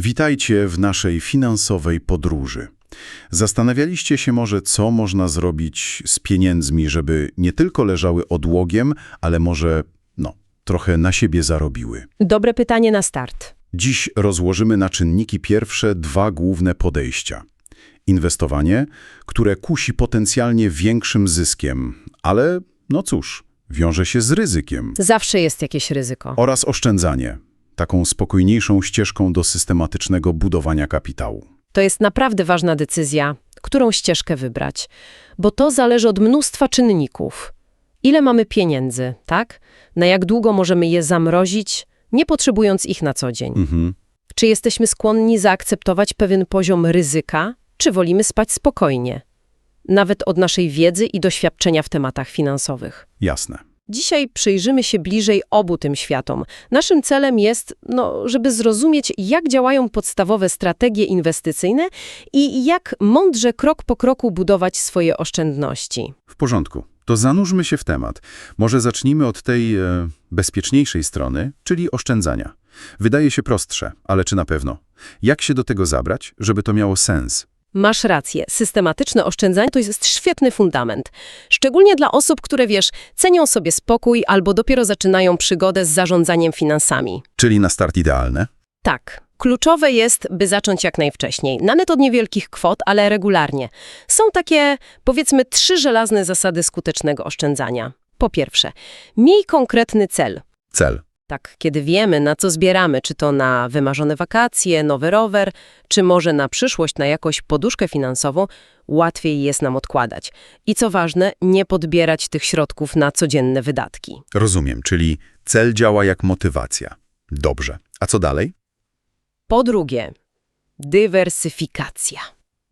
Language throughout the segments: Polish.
Witajcie w naszej finansowej podróży. Zastanawialiście się może, co można zrobić z pieniędzmi, żeby nie tylko leżały odłogiem, ale może, no, trochę na siebie zarobiły. Dobre pytanie na start. Dziś rozłożymy na czynniki pierwsze dwa główne podejścia. Inwestowanie, które kusi potencjalnie większym zyskiem, ale, no cóż, wiąże się z ryzykiem. Zawsze jest jakieś ryzyko. Oraz oszczędzanie, taką spokojniejszą ścieżką do systematycznego budowania kapitału. To jest naprawdę ważna decyzja, którą ścieżkę wybrać, bo to zależy od mnóstwa czynników. Ile mamy pieniędzy, tak? Na jak długo możemy je zamrozić, nie potrzebując ich na co dzień? Mhm. Czy jesteśmy skłonni zaakceptować pewien poziom ryzyka, czy wolimy spać spokojnie? Nawet od naszej wiedzy i doświadczenia w tematach finansowych. Jasne. Dzisiaj przyjrzymy się bliżej obu tym światom. Naszym celem jest, no, żeby zrozumieć, jak działają podstawowe strategie inwestycyjne i jak mądrze krok po kroku budować swoje oszczędności. W porządku. To zanurzmy się w temat. Może zacznijmy od tej e, bezpieczniejszej strony, czyli oszczędzania. Wydaje się prostsze, ale czy na pewno? Jak się do tego zabrać, żeby to miało sens? Masz rację, systematyczne oszczędzanie to jest świetny fundament. Szczególnie dla osób, które wiesz, cenią sobie spokój albo dopiero zaczynają przygodę z zarządzaniem finansami. Czyli na start idealne? Tak. Kluczowe jest, by zacząć jak najwcześniej. Nawet od niewielkich kwot, ale regularnie. Są takie, powiedzmy, trzy żelazne zasady skutecznego oszczędzania. Po pierwsze, miej konkretny cel. Cel. Tak, kiedy wiemy, na co zbieramy, czy to na wymarzone wakacje, nowy rower, czy może na przyszłość, na jakąś poduszkę finansową, łatwiej jest nam odkładać. I co ważne, nie podbierać tych środków na codzienne wydatki. Rozumiem, czyli cel działa jak motywacja. Dobrze. A co dalej? Po drugie, dywersyfikacja.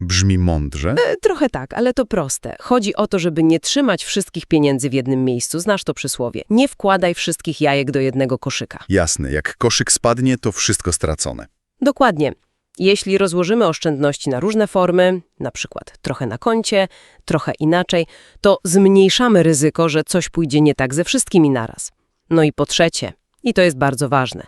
Brzmi mądrze. E, Trochę tak, ale to proste. Chodzi o to, żeby nie trzymać wszystkich pieniędzy w jednym miejscu. Znasz to przysłowie. Nie wkładaj wszystkich jajek do jednego koszyka. Jasne, jak koszyk spadnie, to wszystko stracone. Dokładnie. Jeśli rozłożymy oszczędności na różne formy, na przykład trochę na koncie, trochę inaczej, to zmniejszamy ryzyko, że coś pójdzie nie tak ze wszystkimi naraz. No i po trzecie, i to jest bardzo ważne,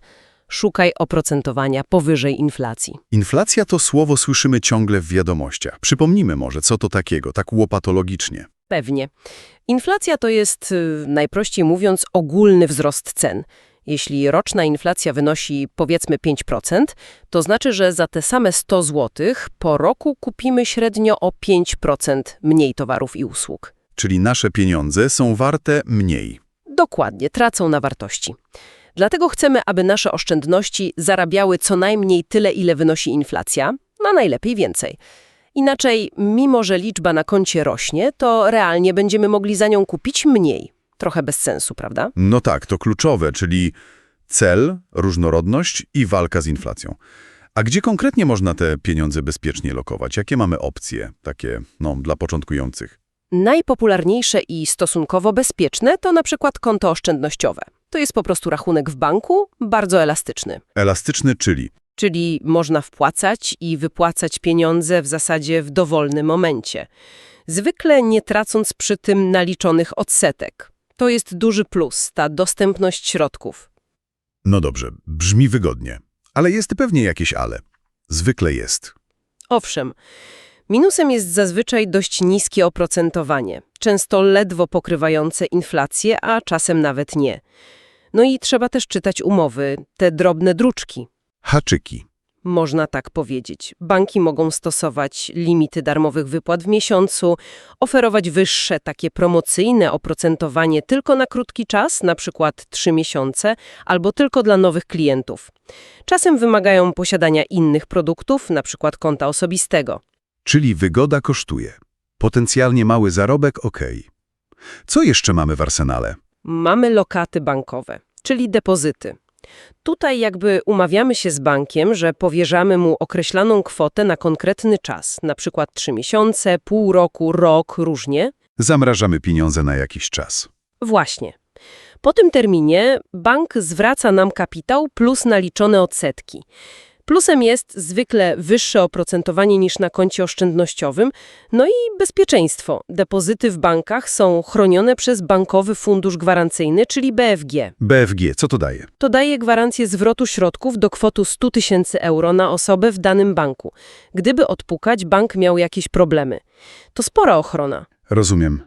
szukaj oprocentowania powyżej inflacji. Inflacja to słowo słyszymy ciągle w wiadomościach. Przypomnijmy może, co to takiego, tak łopatologicznie. Pewnie. Inflacja to jest, y, najprościej mówiąc, ogólny wzrost cen. Jeśli roczna inflacja wynosi powiedzmy 5%, to znaczy, że za te same 100 zł po roku kupimy średnio o 5% mniej towarów i usług. Czyli nasze pieniądze są warte mniej. Dokładnie, tracą na wartości. Dlatego chcemy, aby nasze oszczędności zarabiały co najmniej tyle, ile wynosi inflacja, a najlepiej więcej. Inaczej, mimo że liczba na koncie rośnie, to realnie będziemy mogli za nią kupić mniej. Trochę bez sensu, prawda? No tak, to kluczowe, czyli cel, różnorodność i walka z inflacją. A gdzie konkretnie można te pieniądze bezpiecznie lokować? Jakie mamy opcje, takie, no, dla początkujących? Najpopularniejsze i stosunkowo bezpieczne to na przykład konto oszczędnościowe. To jest po prostu rachunek w banku, bardzo elastyczny. Elastyczny, czyli Czyli można wpłacać i wypłacać pieniądze w zasadzie w dowolnym momencie. Zwykle nie tracąc przy tym naliczonych odsetek. To jest duży plus, ta dostępność środków. No dobrze, brzmi wygodnie. Ale jest pewnie jakieś ale. Zwykle jest. Owszem, minusem jest zazwyczaj dość niskie oprocentowanie, często ledwo pokrywające inflację, a czasem nawet nie. No i trzeba też czytać umowy, te drobne druczki. Haczyki. Można tak powiedzieć. Banki mogą stosować limity darmowych wypłat w miesiącu, oferować wyższe, takie promocyjne oprocentowanie tylko na krótki czas, na przykład 3 miesiące, albo tylko dla nowych klientów. Czasem wymagają posiadania innych produktów, na przykład konta osobistego. Czyli wygoda kosztuje. Potencjalnie mały zarobek, ok. Co jeszcze mamy w arsenale? Mamy lokaty bankowe, czyli depozyty. Tutaj jakby umawiamy się z bankiem, że powierzamy mu określoną kwotę na konkretny czas, na przykład 3 miesiące, pół roku, rok, różnie. Zamrażamy pieniądze na jakiś czas. Właśnie. Po tym terminie bank zwraca nam kapitał plus naliczone odsetki. Plusem jest zwykle wyższe oprocentowanie niż na koncie oszczędnościowym, no i bezpieczeństwo. Depozyty w bankach są chronione przez Bankowy Fundusz Gwarancyjny, czyli BFG. BFG, co to daje? To daje gwarancję zwrotu środków do kwoty 100 tysięcy euro na osobę w danym banku. Gdyby odpukać, bank miał jakieś problemy. To spora ochrona. Rozumiem.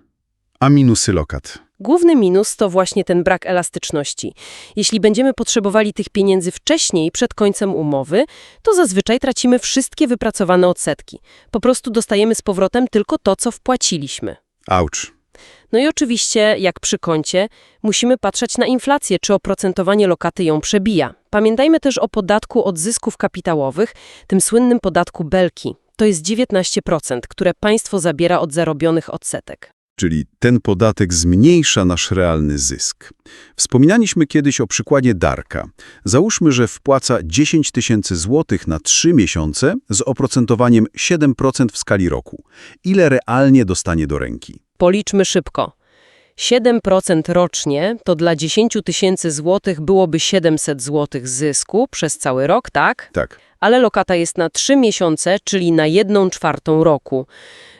A minusy lokat? Główny minus to właśnie ten brak elastyczności. Jeśli będziemy potrzebowali tych pieniędzy wcześniej, przed końcem umowy, to zazwyczaj tracimy wszystkie wypracowane odsetki. Po prostu dostajemy z powrotem tylko to, co wpłaciliśmy. Auć. No i oczywiście, jak przy koncie, musimy patrzeć na inflację, czy oprocentowanie lokaty ją przebija. Pamiętajmy też o podatku od zysków kapitałowych, tym słynnym podatku Belki. To jest 19%, które państwo zabiera od zarobionych odsetek. Czyli ten podatek zmniejsza nasz realny zysk. Wspominaliśmy kiedyś o przykładzie Darka. Załóżmy, że wpłaca 10 tysięcy złotych na 3 miesiące z oprocentowaniem 7% w skali roku. Ile realnie dostanie do ręki? Policzmy szybko. 7% rocznie to dla 10 tysięcy złotych byłoby 700 złotych zysku przez cały rok, tak? Tak. Ale lokata jest na 3 miesiące, czyli na 1 czwartą roku.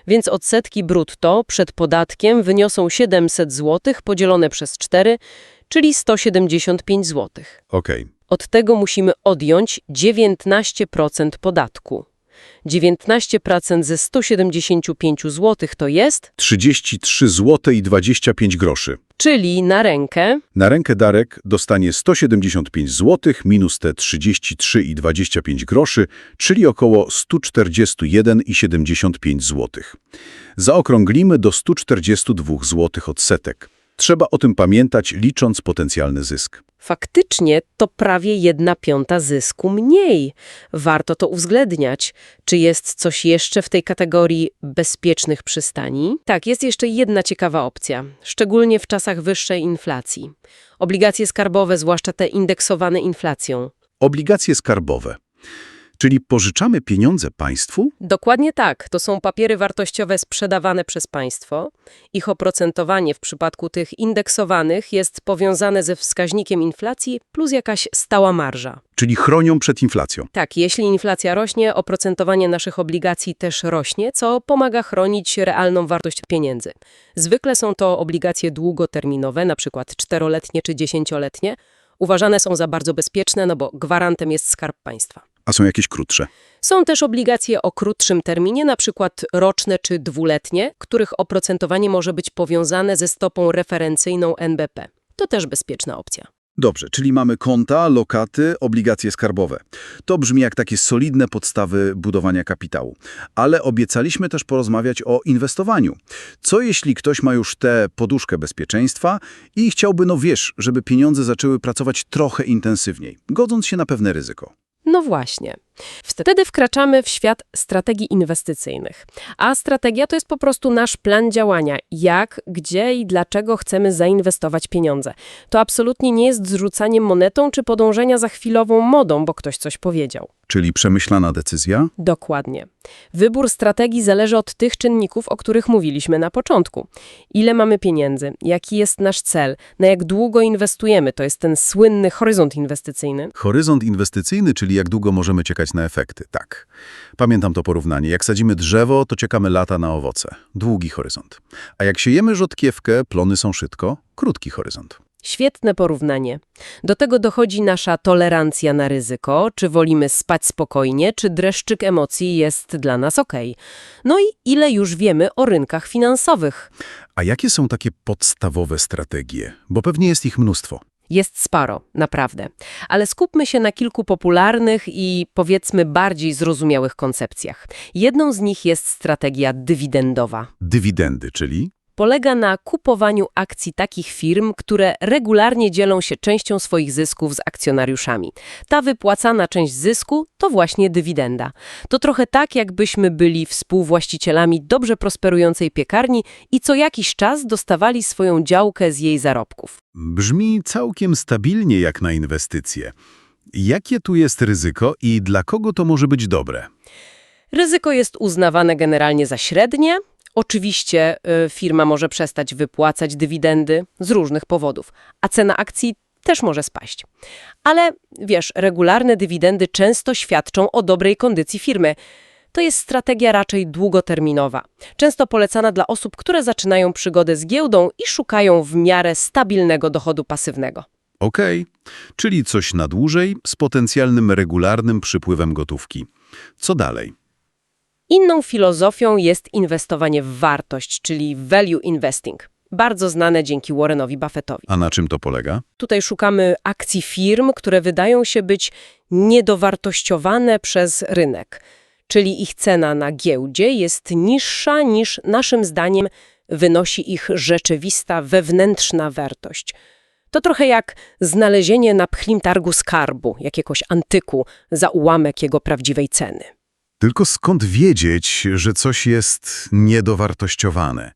Więc odsetki brutto przed podatkiem wyniosą 700 złotych podzielone przez 4, czyli 175 złotych. Okej. Od tego musimy odjąć 19% podatku. 19% ze 175 zł to jest, 33 zł i 25 groszy. czyli na rękę Na rękę Darek dostanie 175 zł minus te 33,25 groszy, czyli około 141,75 zł. Zaokrąglimy do 142 zł odsetek. Trzeba o tym pamiętać, licząc potencjalny zysk. Faktycznie to prawie jedna piąta zysku mniej. Warto to uwzględniać. Czy jest coś jeszcze w tej kategorii bezpiecznych przystani? Tak, jest jeszcze jedna ciekawa opcja, szczególnie w czasach wyższej inflacji. Obligacje skarbowe, zwłaszcza te indeksowane inflacją. Obligacje skarbowe. Czyli pożyczamy pieniądze państwu? Dokładnie tak. To są papiery wartościowe sprzedawane przez państwo. Ich oprocentowanie w przypadku tych indeksowanych jest powiązane ze wskaźnikiem inflacji plus jakaś stała marża. Czyli chronią przed inflacją. Tak, jeśli inflacja rośnie, oprocentowanie naszych obligacji też rośnie, co pomaga chronić realną wartość pieniędzy. Zwykle są to obligacje długoterminowe, na przykład czteroletnie czy dziesięcioletnie. Uważane są za bardzo bezpieczne, no bo gwarantem jest skarb państwa. A są jakieś krótsze? Są też obligacje o krótszym terminie, na przykład roczne czy dwuletnie, których oprocentowanie może być powiązane ze stopą referencyjną NBP. To też bezpieczna opcja. Dobrze, czyli mamy konta, lokaty, obligacje skarbowe. To brzmi jak takie solidne podstawy budowania kapitału. Ale obiecaliśmy też porozmawiać o inwestowaniu. Co jeśli ktoś ma już tę poduszkę bezpieczeństwa i chciałby, no wiesz, żeby pieniądze zaczęły pracować trochę intensywniej, godząc się na pewne ryzyko? No właśnie. Wtedy wkraczamy w świat strategii inwestycyjnych. A strategia to jest po prostu nasz plan działania. Jak, gdzie i dlaczego chcemy zainwestować pieniądze. To absolutnie nie jest zrzucaniem monetą czy podążenia za chwilową modą, bo ktoś coś powiedział. Czyli przemyślana decyzja? Dokładnie. Wybór strategii zależy od tych czynników, o których mówiliśmy na początku. Ile mamy pieniędzy, jaki jest nasz cel, na jak długo inwestujemy, to jest ten słynny horyzont inwestycyjny. Horyzont inwestycyjny, czyli jak długo możemy czekać na efekty. Tak. Pamiętam to porównanie. Jak sadzimy drzewo, to czekamy lata na owoce. Długi horyzont. A jak siejemy rzodkiewkę, plony są szybko. Krótki horyzont. Świetne porównanie. Do tego dochodzi nasza tolerancja na ryzyko, czy wolimy spać spokojnie, czy dreszczyk emocji jest dla nas ok. No i ile już wiemy o rynkach finansowych. A jakie są takie podstawowe strategie? Bo pewnie jest ich mnóstwo. Jest sporo, naprawdę. Ale skupmy się na kilku popularnych i powiedzmy bardziej zrozumiałych koncepcjach. Jedną z nich jest strategia dywidendowa. Dywidendy, czyli? Polega na kupowaniu akcji takich firm, które regularnie dzielą się częścią swoich zysków z akcjonariuszami. Ta wypłacana część zysku to właśnie dywidenda. To trochę tak, jakbyśmy byli współwłaścicielami dobrze prosperującej piekarni i co jakiś czas dostawali swoją działkę z jej zarobków. Brzmi całkiem stabilnie jak na inwestycje. Jakie tu jest ryzyko i dla kogo to może być dobre? Ryzyko jest uznawane generalnie za średnie. Oczywiście y, firma może przestać wypłacać dywidendy z różnych powodów, a cena akcji też może spaść. Ale wiesz, regularne dywidendy często świadczą o dobrej kondycji firmy. To jest strategia raczej długoterminowa, często polecana dla osób, które zaczynają przygodę z giełdą i szukają w miarę stabilnego dochodu pasywnego. Okej, czyli coś na dłużej z potencjalnym regularnym przypływem gotówki. Co dalej? Inną filozofią jest inwestowanie w wartość, czyli value investing, bardzo znane dzięki Warrenowi Buffettowi. A na czym to polega? Tutaj szukamy akcji firm, które wydają się być niedowartościowane przez rynek, czyli ich cena na giełdzie jest niższa niż naszym zdaniem wynosi ich rzeczywista wewnętrzna wartość. To trochę jak znalezienie na pchlim targu skarbu, jakiegoś antyku, za ułamek jego prawdziwej ceny. Tylko skąd wiedzieć, że coś jest niedowartościowane?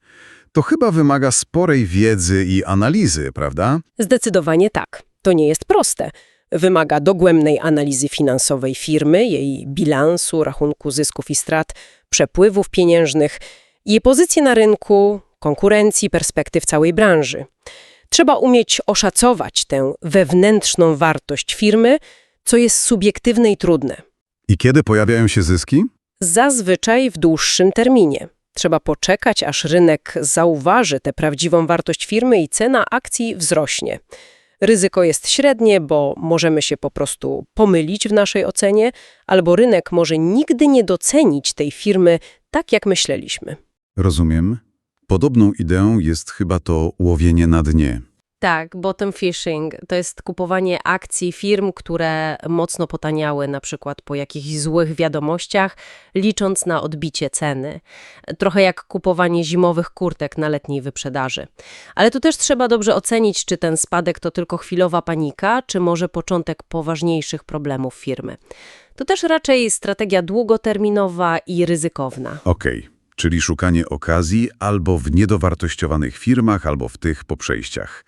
To chyba wymaga sporej wiedzy i analizy, prawda? Zdecydowanie tak. To nie jest proste. Wymaga dogłębnej analizy finansowej firmy, jej bilansu, rachunku zysków i strat, przepływów pieniężnych, jej pozycji na rynku, konkurencji, perspektyw całej branży. Trzeba umieć oszacować tę wewnętrzną wartość firmy, co jest subiektywne i trudne. I kiedy pojawiają się zyski? Zazwyczaj w dłuższym terminie. Trzeba poczekać, aż rynek zauważy tę prawdziwą wartość firmy i cena akcji wzrośnie. Ryzyko jest średnie, bo możemy się po prostu pomylić w naszej ocenie, albo rynek może nigdy nie docenić tej firmy tak, jak myśleliśmy. Rozumiem. Podobną ideą jest chyba to łowienie na dnie. Tak, bottom fishing to jest kupowanie akcji firm, które mocno potaniały, na przykład po jakichś złych wiadomościach, licząc na odbicie ceny. Trochę jak kupowanie zimowych kurtek na letniej wyprzedaży. Ale tu też trzeba dobrze ocenić, czy ten spadek to tylko chwilowa panika, czy może początek poważniejszych problemów firmy. To też raczej strategia długoterminowa i ryzykowna. Okej, czyli szukanie okazji albo w niedowartościowanych firmach, albo w tych po przejściach.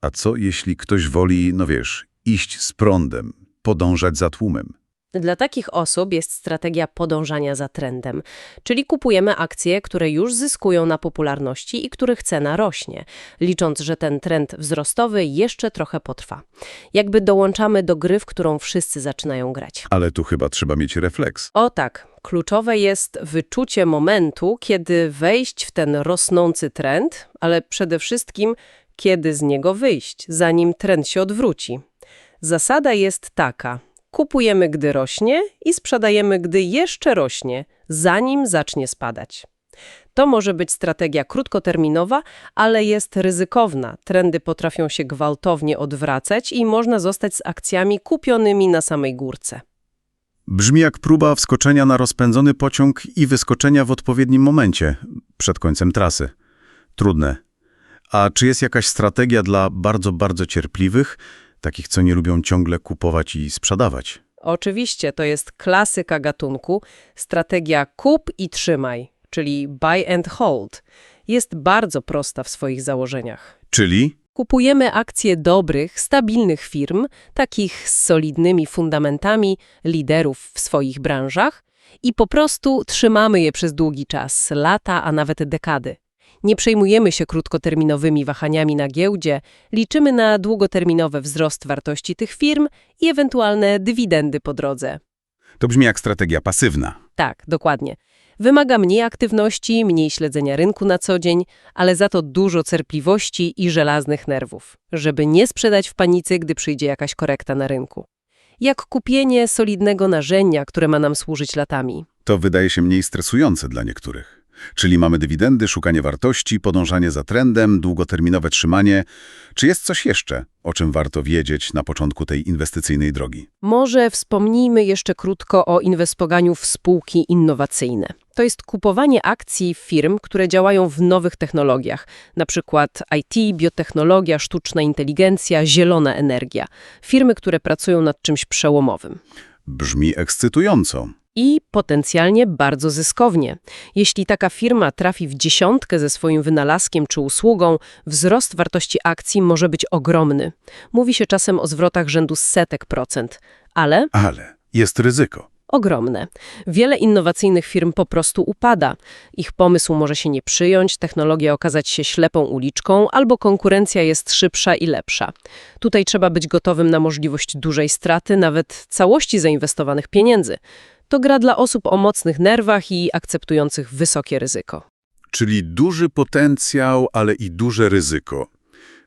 A co jeśli ktoś woli, no wiesz, iść z prądem, podążać za tłumem? Dla takich osób jest strategia podążania za trendem, czyli kupujemy akcje, które już zyskują na popularności i których cena rośnie, licząc, że ten trend wzrostowy jeszcze trochę potrwa. Jakby dołączamy do gry, w którą wszyscy zaczynają grać. Ale tu chyba trzeba mieć refleks. O tak, kluczowe jest wyczucie momentu, kiedy wejść w ten rosnący trend, ale przede wszystkim kiedy z niego wyjść, zanim trend się odwróci. Zasada jest taka: kupujemy, gdy rośnie i sprzedajemy, gdy jeszcze rośnie, zanim zacznie spadać. To może być strategia krótkoterminowa, ale jest ryzykowna. Trendy potrafią się gwałtownie odwracać i można zostać z akcjami kupionymi na samej górce. Brzmi jak próba wskoczenia na rozpędzony pociąg i wyskoczenia w odpowiednim momencie, przed końcem trasy. Trudne. A czy jest jakaś strategia dla bardzo, bardzo cierpliwych, takich, co nie lubią ciągle kupować i sprzedawać? Oczywiście to jest klasyka gatunku, strategia kup i trzymaj, czyli buy and hold. Jest bardzo prosta w swoich założeniach. Czyli? Kupujemy akcje dobrych, stabilnych firm, takich z solidnymi fundamentami, liderów w swoich branżach i po prostu trzymamy je przez długi czas, lata, a nawet dekady. Nie przejmujemy się krótkoterminowymi wahaniami na giełdzie, liczymy na długoterminowy wzrost wartości tych firm i ewentualne dywidendy po drodze. To brzmi jak strategia pasywna. Tak, dokładnie. Wymaga mniej aktywności, mniej śledzenia rynku na co dzień, ale za to dużo cierpliwości i żelaznych nerwów, żeby nie sprzedać w panice, gdy przyjdzie jakaś korekta na rynku. Jak kupienie solidnego narzędzia, które ma nam służyć latami. To wydaje się mniej stresujące dla niektórych. Czyli mamy dywidendy, szukanie wartości, podążanie za trendem, długoterminowe trzymanie. Czy jest coś jeszcze, o czym warto wiedzieć na początku tej inwestycyjnej drogi? Może wspomnijmy jeszcze krótko o inwestoganiu w spółki innowacyjne. To jest kupowanie akcji firm, które działają w nowych technologiach, na przykład IT, biotechnologia, sztuczna inteligencja, zielona energia. Firmy, które pracują nad czymś przełomowym. Brzmi ekscytująco. I potencjalnie bardzo zyskownie. Jeśli taka firma trafi w dziesiątkę ze swoim wynalazkiem czy usługą, wzrost wartości akcji może być ogromny. Mówi się czasem o zwrotach rzędu setek procent. Ale Ale jest ryzyko. Ogromne. Wiele innowacyjnych firm po prostu upada. Ich pomysł może się nie przyjąć, technologia okazać się ślepą uliczką, albo konkurencja jest szybsza i lepsza. Tutaj trzeba być gotowym na możliwość dużej straty, nawet całości zainwestowanych pieniędzy. To gra dla osób o mocnych nerwach i akceptujących wysokie ryzyko. Czyli duży potencjał, ale i duże ryzyko.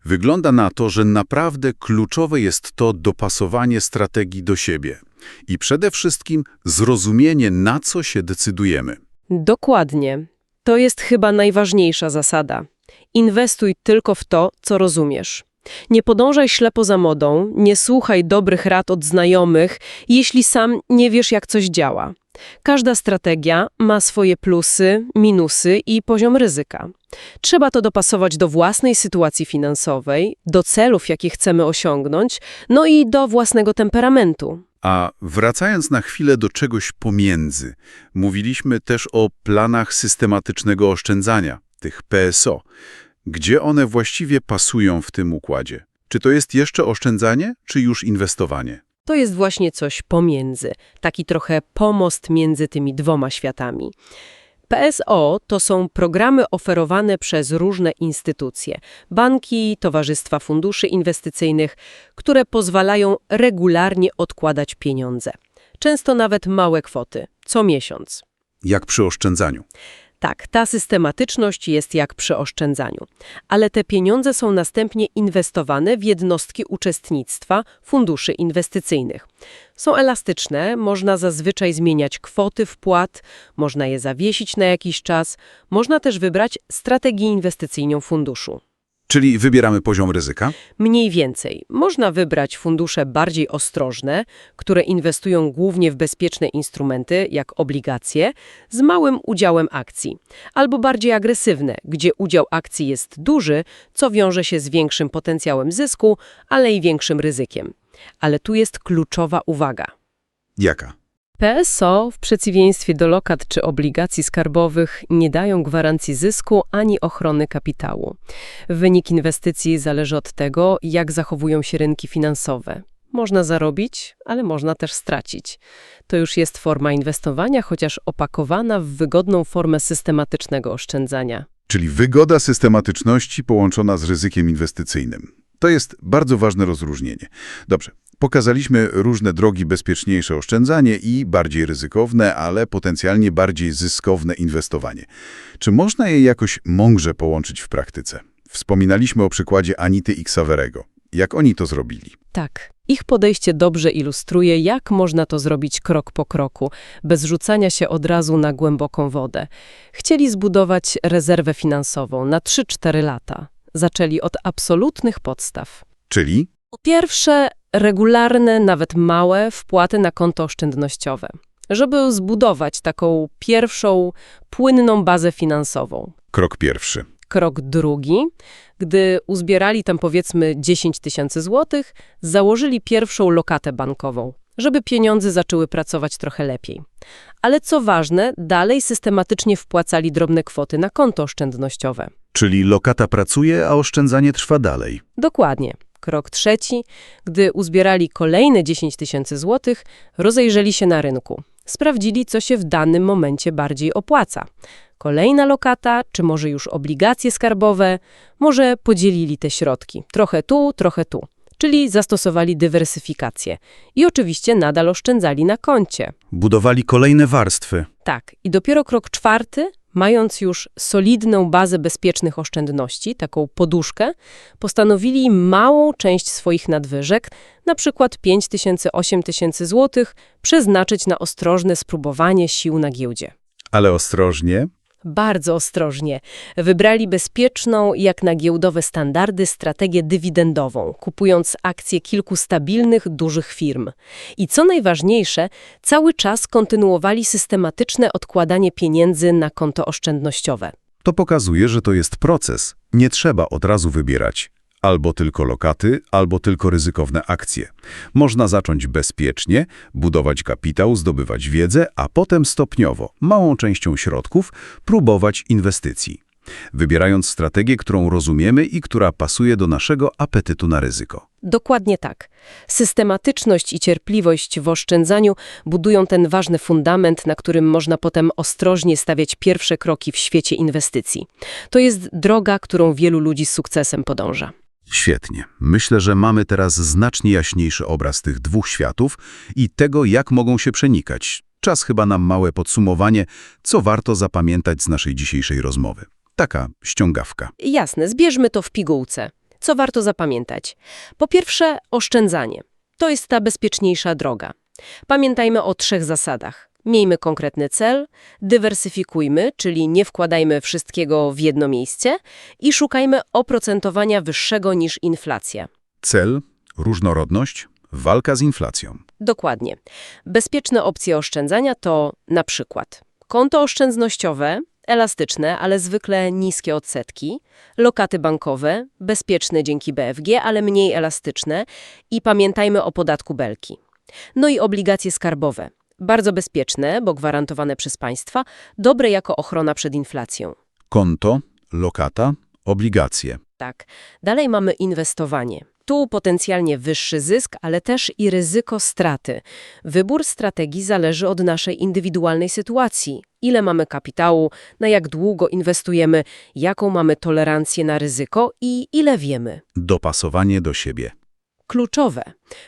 Wygląda na to, że naprawdę kluczowe jest to dopasowanie strategii do siebie i przede wszystkim zrozumienie, na co się decydujemy. Dokładnie. To jest chyba najważniejsza zasada. Inwestuj tylko w to, co rozumiesz. Nie podążaj ślepo za modą, nie słuchaj dobrych rad od znajomych, jeśli sam nie wiesz, jak coś działa. Każda strategia ma swoje plusy, minusy i poziom ryzyka. Trzeba to dopasować do własnej sytuacji finansowej, do celów, jakie chcemy osiągnąć, no i do własnego temperamentu. A wracając na chwilę do czegoś pomiędzy, mówiliśmy też o planach systematycznego oszczędzania, tych PSO. Gdzie one właściwie pasują w tym układzie? Czy to jest jeszcze oszczędzanie, czy już inwestowanie? To jest właśnie coś pomiędzy, taki trochę pomost między tymi dwoma światami. PSO to są programy oferowane przez różne instytucje, banki, towarzystwa funduszy inwestycyjnych, które pozwalają regularnie odkładać pieniądze. Często nawet małe kwoty, co miesiąc. Jak przy oszczędzaniu. Tak, ta systematyczność jest jak przy oszczędzaniu, ale te pieniądze są następnie inwestowane w jednostki uczestnictwa funduszy inwestycyjnych. Są elastyczne, można zazwyczaj zmieniać kwoty wpłat, można je zawiesić na jakiś czas, można też wybrać strategię inwestycyjną funduszu. Czyli wybieramy poziom ryzyka? Mniej więcej. Można wybrać fundusze bardziej ostrożne, które inwestują głównie w bezpieczne instrumenty, jak obligacje, z małym udziałem akcji, albo bardziej agresywne, gdzie udział akcji jest duży, co wiąże się z większym potencjałem zysku, ale i większym ryzykiem. Ale tu jest kluczowa uwaga. Jaka? PSO, w przeciwieństwie do lokat czy obligacji skarbowych, nie dają gwarancji zysku ani ochrony kapitału. Wynik inwestycji zależy od tego, jak zachowują się rynki finansowe. Można zarobić, ale można też stracić. To już jest forma inwestowania, chociaż opakowana w wygodną formę systematycznego oszczędzania. Czyli wygoda systematyczności połączona z ryzykiem inwestycyjnym. To jest bardzo ważne rozróżnienie. Dobrze, pokazaliśmy różne drogi bezpieczniejsze oszczędzanie i bardziej ryzykowne, ale potencjalnie bardziej zyskowne inwestowanie. Czy można je jakoś mądrze połączyć w praktyce? Wspominaliśmy o przykładzie Anity i Xaverego. Jak oni to zrobili? Tak. Ich podejście dobrze ilustruje, jak można to zrobić krok po kroku, bez rzucania się od razu na głęboką wodę. Chcieli zbudować rezerwę finansową na 3-4 lata. Zaczęli od absolutnych podstaw. Czyli Po pierwsze, regularne, nawet małe wpłaty na konto oszczędnościowe, żeby zbudować taką pierwszą, płynną bazę finansową. krok pierwszy. Krok drugi, gdy uzbierali tam powiedzmy 10 tysięcy złotych, założyli pierwszą lokatę bankową, żeby pieniądze zaczęły pracować trochę lepiej. Ale co ważne, dalej systematycznie wpłacali drobne kwoty na konto oszczędnościowe. Czyli lokata pracuje, a oszczędzanie trwa dalej. Dokładnie. Krok trzeci, gdy uzbierali kolejne 10 tysięcy złotych, rozejrzeli się na rynku. Sprawdzili, co się w danym momencie bardziej opłaca. Kolejna lokata, czy może już obligacje skarbowe, może podzielili te środki. Trochę tu, trochę tu. Czyli zastosowali dywersyfikację. I oczywiście nadal oszczędzali na koncie. Budowali kolejne warstwy. Tak, i dopiero krok czwarty, mając już solidną bazę bezpiecznych oszczędności, taką poduszkę, postanowili małą część swoich nadwyżek, na przykład 5 tysięcy, 8 tysięcy złotych, przeznaczyć na ostrożne spróbowanie sił na giełdzie. Ale ostrożnie. Bardzo ostrożnie. Wybrali bezpieczną, jak na giełdowe standardy, strategię dywidendową, kupując akcje kilku stabilnych, dużych firm. I co najważniejsze, cały czas kontynuowali systematyczne odkładanie pieniędzy na konto oszczędnościowe. To pokazuje, że to jest proces. Nie trzeba od razu wybierać. Albo tylko lokaty, albo tylko ryzykowne akcje. Można zacząć bezpiecznie, budować kapitał, zdobywać wiedzę, a potem stopniowo, małą częścią środków, próbować inwestycji. Wybierając strategię, którą rozumiemy i która pasuje do naszego apetytu na ryzyko. Dokładnie tak. Systematyczność i cierpliwość w oszczędzaniu budują ten ważny fundament, na którym można potem ostrożnie stawiać pierwsze kroki w świecie inwestycji. To jest droga, którą wielu ludzi z sukcesem podąża. Świetnie. Myślę, że mamy teraz znacznie jaśniejszy obraz tych dwóch światów i tego, jak mogą się przenikać. Czas chyba na małe podsumowanie, co warto zapamiętać z naszej dzisiejszej rozmowy. Taka ściągawka. Jasne, zbierzmy to w pigułce. Co warto zapamiętać? Po pierwsze, oszczędzanie. To jest ta bezpieczniejsza droga. Pamiętajmy o trzech zasadach. Miejmy konkretny cel, dywersyfikujmy, czyli nie wkładajmy wszystkiego w jedno miejsce i szukajmy oprocentowania wyższego niż inflacja. Cel, różnorodność, walka z inflacją. Dokładnie. Bezpieczne opcje oszczędzania to na przykład konto oszczędnościowe, elastyczne, ale zwykle niskie odsetki, lokaty bankowe, bezpieczne dzięki BFG, ale mniej elastyczne i pamiętajmy o podatku belki. No i obligacje skarbowe. Bardzo bezpieczne, bo gwarantowane przez państwa, dobre jako ochrona przed inflacją. Konto, lokata, obligacje. Tak. Dalej mamy inwestowanie. Tu potencjalnie wyższy zysk, ale też i ryzyko straty. Wybór strategii zależy od naszej indywidualnej sytuacji. Ile mamy kapitału, na jak długo inwestujemy, jaką mamy tolerancję na ryzyko i ile wiemy. Dopasowanie do siebie. Kluczowe.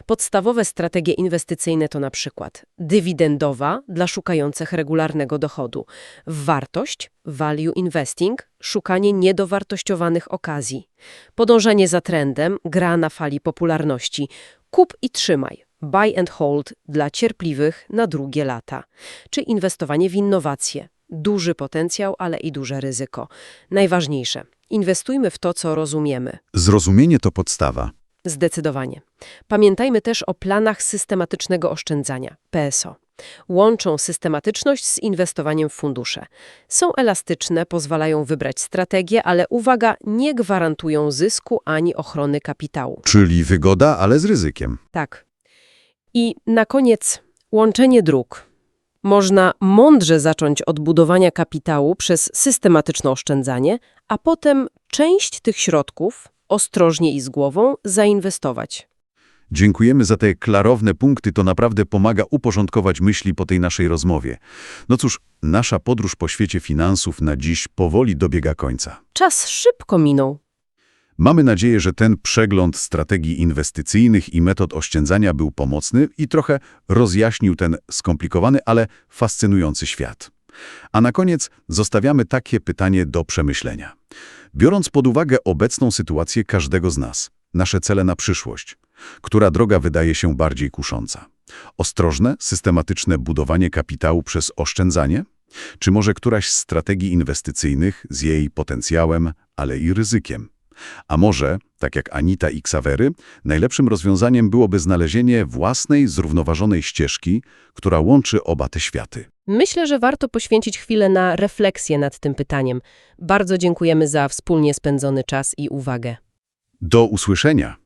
Podstawowe strategie inwestycyjne to na przykład dywidendowa dla szukających regularnego dochodu, wartość, value investing, szukanie niedowartościowanych okazji, podążanie za trendem, gra na fali popularności, kup i trzymaj, buy and hold dla cierpliwych na drugie lata, czy inwestowanie w innowacje. Duży potencjał, ale i duże ryzyko. Najważniejsze. Inwestujmy w to, co rozumiemy. Zrozumienie to podstawa. Zdecydowanie. Pamiętajmy też o planach systematycznego oszczędzania, PSO. Łączą systematyczność z inwestowaniem w fundusze. Są elastyczne, pozwalają wybrać strategię, ale uwaga, nie gwarantują zysku ani ochrony kapitału. Czyli wygoda, ale z ryzykiem. Tak. I na koniec łączenie dróg. Można mądrze zacząć od budowania kapitału przez systematyczne oszczędzanie, a potem część tych środków, ostrożnie i z głową, zainwestować. Dziękujemy za te klarowne punkty, to naprawdę pomaga uporządkować myśli po tej naszej rozmowie. No cóż, nasza podróż po świecie finansów na dziś powoli dobiega końca. Czas szybko minął. Mamy nadzieję, że ten przegląd strategii inwestycyjnych i metod oszczędzania był pomocny i trochę rozjaśnił ten skomplikowany, ale fascynujący świat. A na koniec zostawiamy takie pytanie do przemyślenia. Biorąc pod uwagę obecną sytuację każdego z nas, nasze cele na przyszłość, która droga wydaje się bardziej kusząca? Ostrożne, systematyczne budowanie kapitału przez oszczędzanie? Czy może któraś z strategii inwestycyjnych z jej potencjałem, ale i ryzykiem? A może, tak jak Anita i Ksawery, najlepszym rozwiązaniem byłoby znalezienie własnej, zrównoważonej ścieżki, która łączy oba te światy. Myślę, że warto poświęcić chwilę na refleksję nad tym pytaniem. Bardzo dziękujemy za wspólnie spędzony czas i uwagę. Do usłyszenia!